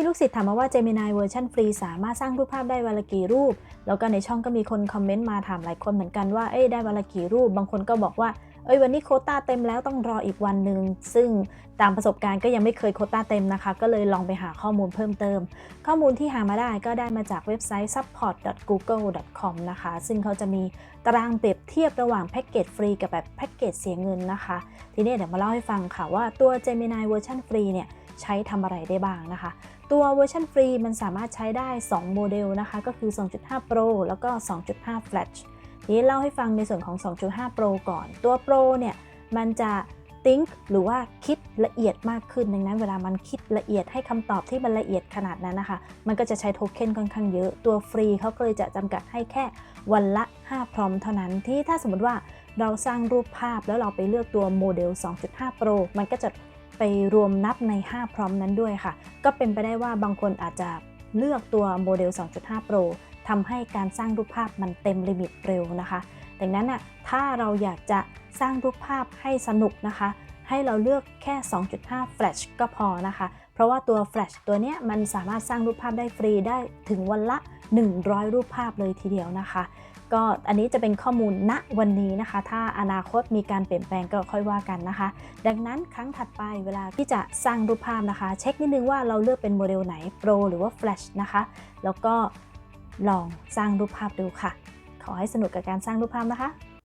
มีลูกศิษย์ถามมาว่า Gemini เวอร์ชันฟรีสามารถสร้างรูปภาพได้วันละกี่รูป แล้วก็ในช่องก็มีคนคอมเมนต์มาถามหลายคนเหมือนกันว่า เอ้ยได้วันละกี่รูป บางคนก็บอกว่า เอ้ยวันนี้โคต้าเต็มแล้วต้องรออีกวันหนึ่ง ซึ่งตามประสบการณ์ก็ยังไม่เคยโคต้าเต็มนะคะ ก็เลยลองไปหาข้อมูลเพิ่มเติม ข้อมูลที่หามาได้ก็ได้มาจากเว็บไซต์ support.google.com นะคะ ซึ่งเขาจะมีตารางเปรียบเทียบระหว่างแพ็กเกจฟรีกับแบบแพ็กเกจเสียเงินนะคะ ทีนี้เดี๋ยวมาเล่าให้ฟังค่ะว่าตัว Gemini เวอร์ชันฟรีเนี่ย ใช้ทำอะไรได้บ้างนะคะ ตัวเวอร์ชันฟรีมันสามารถใช้ได้ 2 โมเดลนะคะ ก็คือ 2.5 Pro แล้วก็ 2.5 Flash ทีนี้เล่าให้ฟังในส่วนของ 2.5 Pro ก่อน ตัว Pro เนี่ยมันจะ think หรือว่าคิดละเอียดมากขึ้น ดังนั้นเวลามันคิดละเอียดให้คำตอบที่มันละเอียดขนาดนั้นนะคะ มันก็จะใช้โทเค็นค่อนข้างเยอะ ตัวฟรีเขาก็เลยจะจำกัดให้แค่วันละ 5 พร้อมเท่านั้น ที่ถ้าสมมติว่าเราสร้างรูปภาพแล้วเราไปเลือกตัวโมเดล 2.5 Pro มันก็จะ ไปรวมนับใน 5 พร้อมนั้นด้วยค่ะ ก็เป็นไปได้ว่าบางคนอาจจะเลือกตัวโมเดล 2.5 Pro ทำให้การสร้างรูปภาพมันเต็มลิมิตเร็วนะคะ ดังนั้นอะถ้าเราอยากจะสร้างรูปภาพให้สนุกนะคะ ให้เราเลือกแค่ 2.5 Flash ก็พอนะคะ เพราะว่าตัว Flash ตัวเนี้ยมันสามารถสร้างรูปภาพได้ฟรีได้ถึงวันละ 100 รูปภาพเลยทีเดียวนะคะ ก็อันนี้จะเป็นข้อมูลณวันนี้นะคะ ถ้าอนาคตมีการเปลี่ยนแปลงก็ค่อยว่ากันนะคะ ดังนั้นครั้งถัดไปเวลาที่จะสร้างรูปภาพนะคะ เช็คนิดนึงว่าเราเลือกเป็นโมเดลไหน Pro หรือว่า Flash นะคะ แล้วก็ลองสร้างรูปภาพดูค่ะ ขอให้สนุกกับการสร้างรูปภาพนะคะ